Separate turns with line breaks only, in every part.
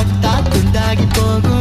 பட்டா துண்டாகி போகும்.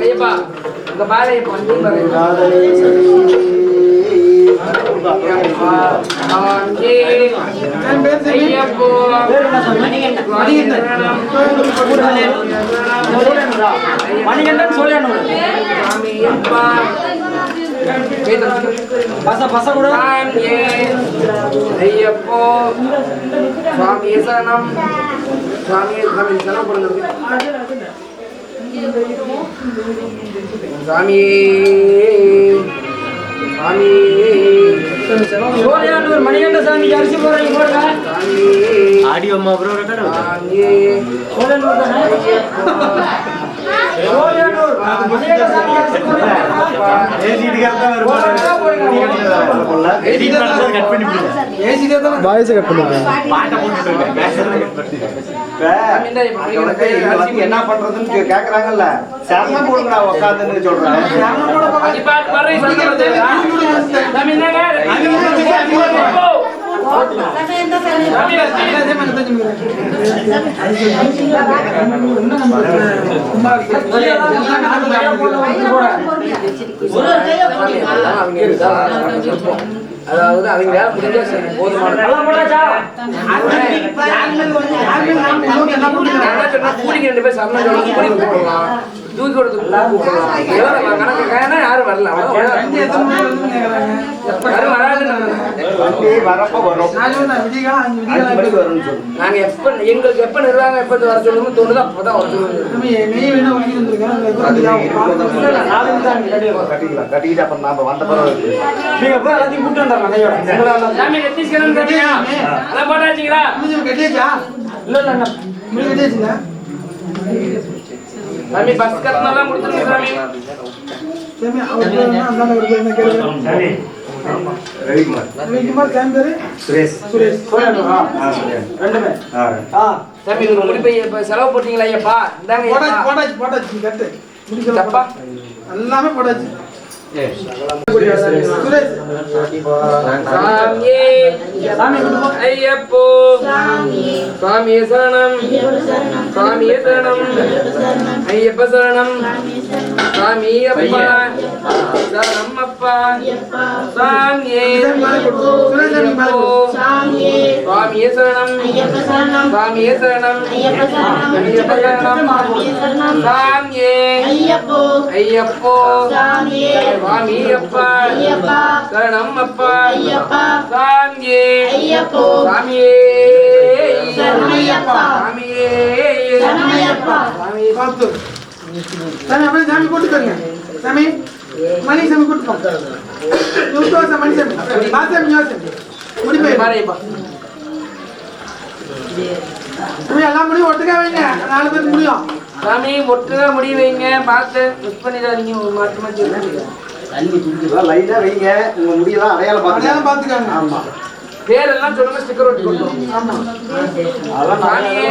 ஐயப்பா
உங்க
பாளையப்பா
சாமியே
மணிகண்டன் பச பச கூட
ஐயப்போ சாமியே
சோழியானூர் மணிகண்ட சாமிக்கு அரிசி போடுறீங்க போடுங்க
சாமியே
ஆடியோ அம்மா
வாய்ஸ் கட் பண்ணுங்க.
என்ன பண்றதுன்னு கேக்குறாங்கல்ல. சரணம் போடுங்கடா உட்காந்துன்னு சொல்றேன்.
அதாவது அவங்க முடிஞ்சா சரி போதுமான கூலிக்கு ரெண்டு பேர் சரணம் சொல்லி கூலிக்கு கூப்பிடலாம். தூக்கி கொடுத்து கணக்கு யாரும் வரல. யாரும்
சொல்லு
நாங்க எப்ப எங்களுக்கு எப்ப நிர்வாகம் எப்ப வர சொல்லணும்னு தோணுதோ அப்பதான் வர
கட்டிக்கலாம் கட்டிக்கிட்டு அப்புறம் நாம வந்த பிறகு
நீங்க போய் எல்லாத்தையும் கூட்டு வந்துடுறேன் கையோட
சாமி போட்டாச்சுங்களா
இல்ல இல்ல அண்ணா.
சாமி பஸ் கட்டணம் கொடுத்துருங்க சாமி
ரவிக்குமார் சுரேஷ்
சோழியானூரா
ஆ சரியா
ரெண்டுமே
ஆ
ஆ
சாமி உங்க முடி போய் இப்ப செலவு போட்டீங்களா ஐயப்பா? இந்தாங்க ஐயப்பா.
போட்டாச்சு போட்டாச்சு கட்டு.
தப்பா?
எல்லாமே போட்டாச்சு.
சாமியே. ஐயப்போ. சுவாமியே சரணம். சுவாமியே சரணம். ஐயப்ப சரணம். சாமி அப்பா. சரணம் அப்பா சாமியே ஐயப்போ சுவாமியே. சரணம். சுவாமியே சரணம். ஐயப்ப சரணம். சாமியே. ஐயப்போ. சுவாமி அப்பா சரணம் அப்பா சாமியே. சாமியே. சாமியே. சாமியே.
பார்த்து. சாமி அப்படியே சாமி கூட்டு சாமி மணி சாமி கூட்டு போங்க மணி சாமி. பாசாமி யோசம் முடி போய் சாமி எல்லாம் முடியும் ஒட்டுக்கா வைங்க. நாலு பேருக்கு முடியும்.
சாமி ஒட்டுగా முடி வைங்க. பார்த்து மிஸ் பண்ணிடாதீங்க. மாட்டி
இதெல்லாம் லைனா வைங்க. உங்க முடியெல்லாம் அடையாளம்
அடையாளம்
பாத்துக்கலாம்
பார்த்துக்காங்க.
ஆமா.
பேரெல்லாம் சொல்லுங்க ஸ்டிக்கர் ஒட்டி கொடுத்தோம்
ஆமா.
சாமியே.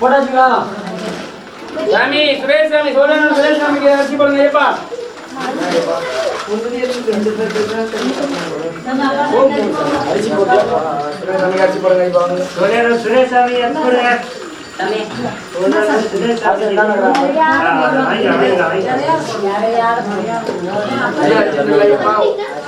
போட்டாச்சுங்களா
சாமி சுரேஷ் சாமி சோழன் சுரேஷ் சாமிக்கு அரிசி போடுங்க ஐயப்பா
அரிசி போட்டியா
சுரேஷ் சாமிக்கு அரிசி போடுங்க. ஐயப்பா
சாமி
அது என்னன்னு
ஐயா, அரிசி போடுங்க ஐயப்பா